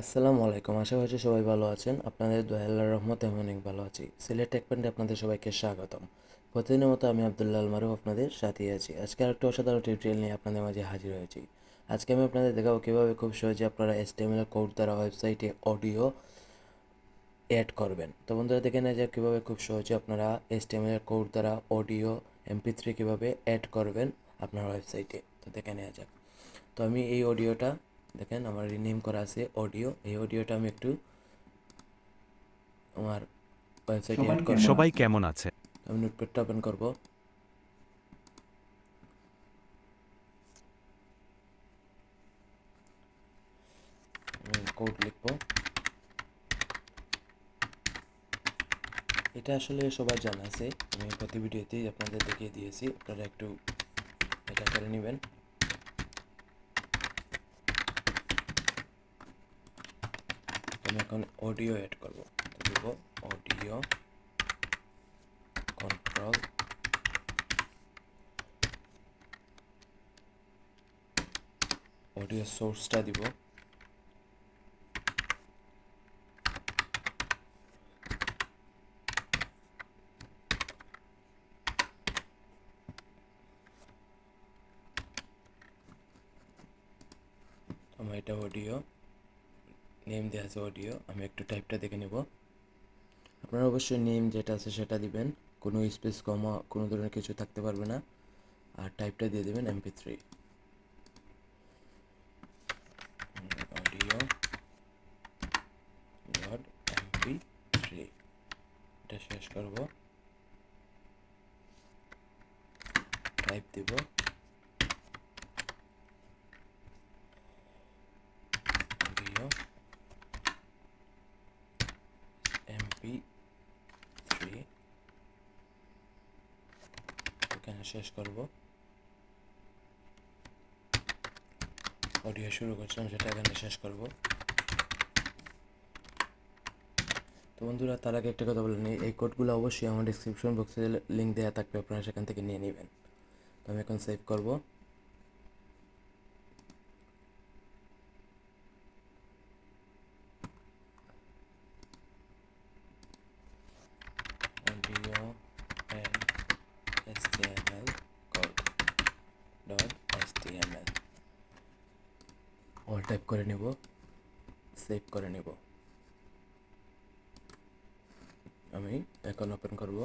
আসসালামু আলাইকুম। আশা সবাই ভালো আছেন। আপনাদের দয়াল্লার রহমতে আমি অনেক ভালো আছি। সিলেট টেক পয়েন্টে আপনাদের সবাইকে স্বাগতম। প্রতিদিনের মতো আমি আবদুল্লাহ আল মারুফ আপনাদের সাথেই আছি। আজকে আরেকটা অসাধারণ টিউটোরিয়াল নিয়ে আপনাদের মাঝে হাজির হয়েছি। আজকে আমি আপনাদের দেখাবো কীভাবে খুব সহজে আপনারা এসটিএমএল কোড দ্বারা ওয়েবসাইটে অডিও অ্যাড করবেন। তো বন্ধুরা, দেখে নেওয়া যাক কীভাবে খুব সহজে আপনারা এসটিএমএল কোড দ্বারা অডিও এমপি থ্রি কীভাবে অ্যাড করবেন আপনার ওয়েবসাইটে তো দেখে নেওয়া যাক। তো আমি এই অডিওটা দেখেন আমার রিনেম করা আছে অডিও এই অডিওটা আমি একটু আমার ওয়েবসাইটে অ্যাড করব। সবাই কেমন আছে? আমি নোটপ্যাডটা ওপেন করব। কোড লিখব। এটা আসলে সবার জানা আছে। আমি প্রতি ভিডিওতেই আপনাদের দেখিয়ে দিয়েছি। আপনারা একটু এটা করে নেবেন। আমি এখন অডিও অ্যাড করব। দেব অডিও কন্ট্রোল অডিও সোর্সটা দিব। আমার এটা অডিও নেম দেওয়া আছে অডিও আমি একটু টাইপটা দেখে নেব। আপনারা অবশ্যই নেম যেটা আছে সেটা দিবেন, কোনো স্পেস কমা কোনো ধরনের কিছু থাকতে পারবে না। আর টাইপটা দিয়ে দেবেন MP three audio dot MP three এটা শেষ করব। টাইপ দেব অডিও এমপি থ্রি এখানে শেষ করব। অডিও শুরু করছিলাম, সেটা এখানে শেষ করব। তো বন্ধুরা, তার আগে একটা কথা বলে নিই। এই কোডগুলো অবশ্যই আমার ডিসক্রিপশন বক্সে লিঙ্ক দেওয়া থাকবে, আপনারা সেখান থেকে নিয়ে নেবেন। তো আমি এখন সেভ করব। টাইপ করে নেব সেভ করে নেব। আমি এখন ওপেন করব।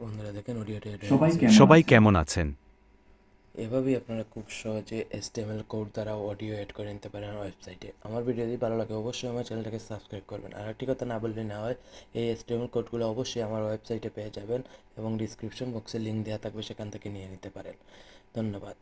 বন্ধুরা দেখেন অডিওটা সবাই কেমন আছেন? এভাবেই আপনারা খুব সহজে এসটিএমএল কোড দ্বারা অডিও এড করে নিতে পারেন ওয়েবসাইটে আমার ভিডিও যদি ভালো লাগে অবশ্যই আমার চ্যানেলটাকে সাবস্ক্রাইব করবেন। আর একটি কথা না বললে না হয় এই এসটিএমএল কোডগুলো অবশ্যই আমার ওয়েবসাইটে পেয়ে যাবেন এবং ডিসক্রিপশন বক্সে লিঙ্ক দেওয়া থাকবে সেখান থেকে নিয়ে নিতে পারেন। ধন্যবাদ।